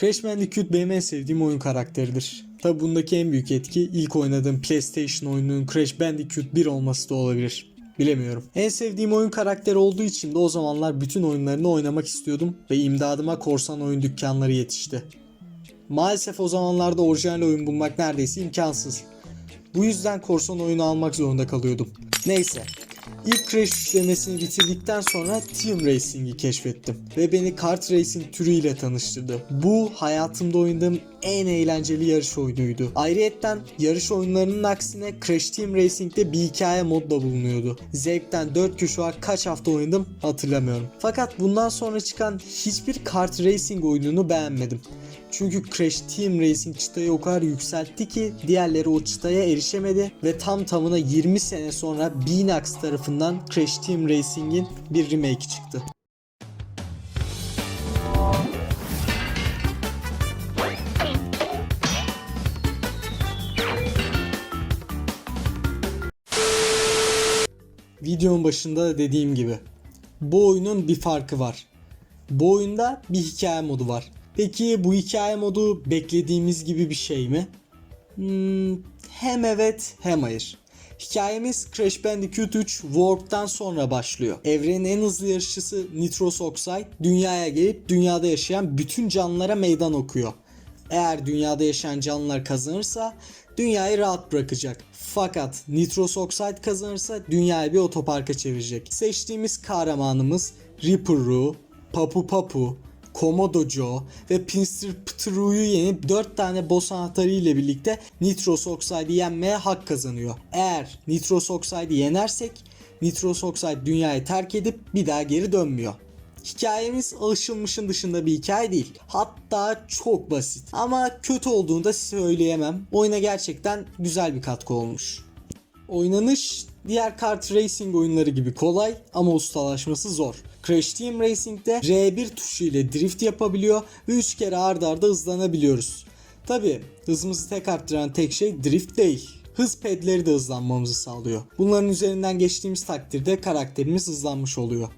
Crash Bandicoot benim en sevdiğim oyun karakteridir. Tabi bundaki en büyük etki ilk oynadığım PlayStation oyununun Crash Bandicoot 1 olması da olabilir. Bilemiyorum. En sevdiğim oyun karakteri olduğu için de o zamanlar bütün oyunlarını oynamak istiyordum ve imdadıma korsan oyun dükkanları yetişti. Maalesef o zamanlarda orijinal oyun bulmak neredeyse imkansız. Bu yüzden korsan oyunu almak zorunda kalıyordum. Neyse. İlk Crash üçlemesini bitirdikten sonra Team Racing'i keşfettim ve beni kart racing türüyle tanıştırdı. Bu hayatımda oynadığım en eğlenceli yarış oyunuydu. Ayrıyetten yarış oyunlarının aksine Crash Team Racing'de bir hikaye mod da bulunuyordu. Zevkten 4 köşe var kaç hafta oynadım hatırlamıyorum. Fakat bundan sonra çıkan hiçbir kart racing oyununu beğenmedim. Çünkü Crash Team Racing çıtayı o kadar yükseltti ki diğerleri o çıtaya erişemedi ve tam tamına 20 sene sonra Beanax tarafından Crash Team Racing'in bir remake çıktı. Videonun başında da dediğim gibi bu oyunun bir farkı var. Bu oyunda bir hikaye modu var. Peki bu hikaye modu beklediğimiz gibi bir şey mi? Hmm, hem evet hem hayır. Hikayemiz Crash Bandicoot 3 Warp'tan sonra başlıyor. Evrenin en hızlı yarışçısı Nitros Oxide dünyaya gelip dünyada yaşayan bütün canlılara meydan okuyor. Eğer dünyada yaşayan canlılar kazanırsa dünyayı rahat bırakacak. Fakat Nitros Oxide kazanırsa dünyayı bir otoparka çevirecek. Seçtiğimiz kahramanımız Ripper Roo, Papu Papu, Komodo Joe ve Pinster Ptru'yu yenip 4 tane boss anahtarı ile birlikte Nitros Oxide'i yenmeye hak kazanıyor. Eğer Nitros Oxide'i yenersek Nitros Oxide dünyayı terk edip bir daha geri dönmüyor. Hikayemiz alışılmışın dışında bir hikaye değil. Hatta çok basit. Ama kötü olduğunu da söyleyemem. Oyuna gerçekten güzel bir katkı olmuş. Oynanış diğer kart racing oyunları gibi kolay ama ustalaşması zor. Crash Team Racing'de R1 tuşu ile drift yapabiliyor ve 3 kere ard arda hızlanabiliyoruz. Tabi hızımızı tek arttıran tek şey drift değil. Hız pedleri de hızlanmamızı sağlıyor. Bunların üzerinden geçtiğimiz takdirde karakterimiz hızlanmış oluyor.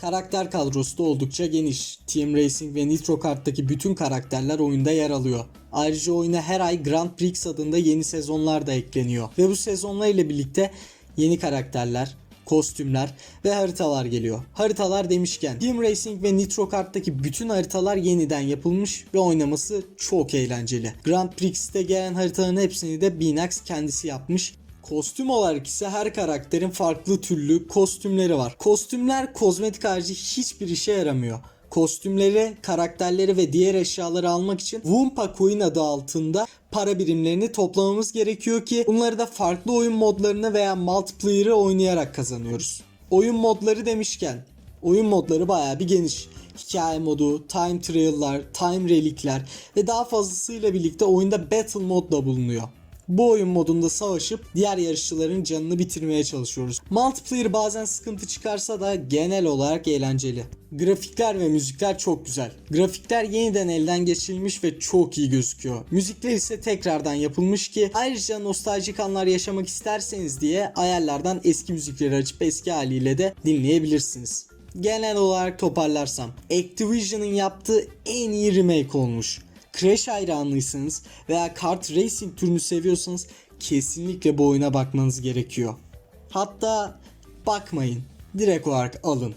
Karakter kadrosu da oldukça geniş. Team Racing ve Nitro Kart'taki bütün karakterler oyunda yer alıyor. Ayrıca oyuna her ay Grand Prix adında yeni sezonlar da ekleniyor. Ve bu sezonlar ile birlikte yeni karakterler, kostümler ve haritalar geliyor. Haritalar demişken Team Racing ve Nitro Kart'taki bütün haritalar yeniden yapılmış ve oynaması çok eğlenceli. Grand Prix'te gelen haritaların hepsini de Beanax kendisi yapmış. Kostüm olarak ise her karakterin farklı türlü kostümleri var. Kostümler kozmetik harici hiçbir işe yaramıyor. Kostümleri, karakterleri ve diğer eşyaları almak için Wumpa Coin adı altında para birimlerini toplamamız gerekiyor ki bunları da farklı oyun modlarını veya multiplayer'ı oynayarak kazanıyoruz. Oyun modları demişken oyun modları baya bir geniş. Hikaye modu, time trial'lar, time relikler ve daha fazlasıyla birlikte oyunda battle mod da bulunuyor. Bu oyun modunda savaşıp diğer yarışçıların canını bitirmeye çalışıyoruz. Multiplayer bazen sıkıntı çıkarsa da genel olarak eğlenceli. Grafikler ve müzikler çok güzel. Grafikler yeniden elden geçirilmiş ve çok iyi gözüküyor. Müzikler ise tekrardan yapılmış ki ayrıca nostaljik anlar yaşamak isterseniz diye ayarlardan eski müzikleri açıp eski haliyle de dinleyebilirsiniz. Genel olarak toparlarsam Activision'ın yaptığı en iyi remake olmuş. Crash hayranlıysanız veya kart racing türünü seviyorsanız kesinlikle bu oyuna bakmanız gerekiyor. Hatta bakmayın, direkt olarak alın.